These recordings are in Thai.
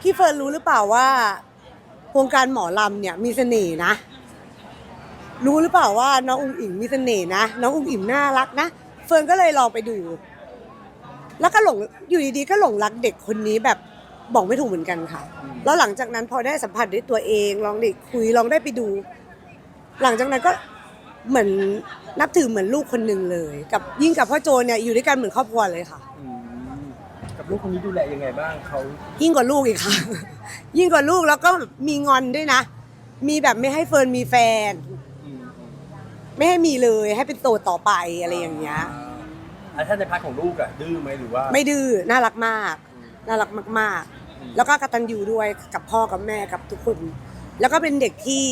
พี่เฟิร์นรู้หรือเปล่าว่าวงการหมอลำเนี่ยมีเสน่ห์นะ รู้หรือเปล่าว่าน้องอุ๋งอิงมีเสน่ห์นะน้องอุ๋งอิงน่ารักนะเฟิร์นก็เลยลองไปดู แล้วก็หลงอยู่ดีๆก็หลงรักเด็กคนนี้แบบบอกไม่ถูกเหมือนกันค่ะ แล้วหลังจากนั้นพอได้สัมผัสด้วยตัวเองลองได้คุยลองได้ไปดู หลังจากนั้นก็เหมือนนับถือเหมือนลูกคนหนึ่งเลย กับยิ่งกับพ่อโจเนี่ยอยู่ด้วยกันเหมือนครอบครัวเลยค่ะ อืม กับลูกคนนี้ดูแลยังไงบ้างเขายิ่งกว่าลูกอีกค่ะ ยิ่งกว่าลูกแล้วก็มีงอนด้วยนะ มีแบบไม่ให้เฟิร์นมีแฟน อืมไม่ให้มีเลยให้เป็นโตต่อไปอะไรอย่างเงี้ย อ่าถ้าในพาร์ทของลูกอะดื้อไหมหรือว่าไม่ดื้อน่ารักมาก น่ารักมากๆ แล้วก็กตัญญูด้วยกับพ่อกับแม่กับทุกคน แล้วก็เป็นเด็กที่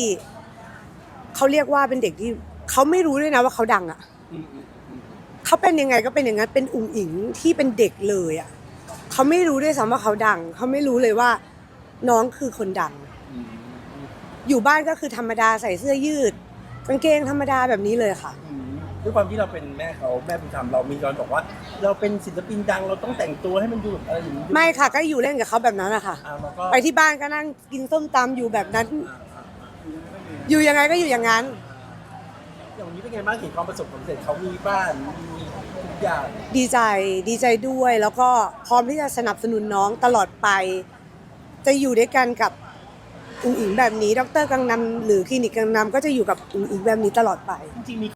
เขาเรียกว่าเป็นเด็กที่เขาไม่รู้ด้วยนะว่าเขาดังอะอืมอืมอืมเขาเป็นยังไงก็เป็นอย่างนั้นเป็นอุ๋งอิงที่เป็นเด็กเลยอะ เขาไม่รู้ด้วยซ้ำว่าเขาดัง เขาไม่รู้เลยว่าน้องคือคนดังอืมอืมอยู่บ้านก็คือธรรมดาใส่เสื้อยืดกางเกงธรรมดาแบบนี้เลยค่ะอืมด้วยความที่เราเป็นแม่เขาแม่บุญธรรมเรามีย้อนบอกว่า เราเป็นศิลปินดังเราต้องแต่งตัวให้มันดูแบบอะไรอย่างนี้ไม่ค่ะก็อยู่เล่นกับเขาแบบนั้นนะคะอ่าเราก็ไปที่บ้านก็นั่งกินส้มตำอยู่แบบนั้นอ่าอ่าอ่าอยู่ยังไงก็อยู่อย่างนั้น อย่างวันนี้เป็นไงบ้างเห็นความประสบความสำเร็จเขามีบ้านมีทุกอย่างดีใจดีใจด้วยแล้วก็พร้อมที่จะสนับสนุนน้องตลอดไป จะอยู่ด้วยกันกับอุ๋งอิงแบบนี้ ดรกังนำหรือคลินิกกังนำก็จะอยู่กับอุ๋งอิงแบบนี้ตลอดไป จริงๆมี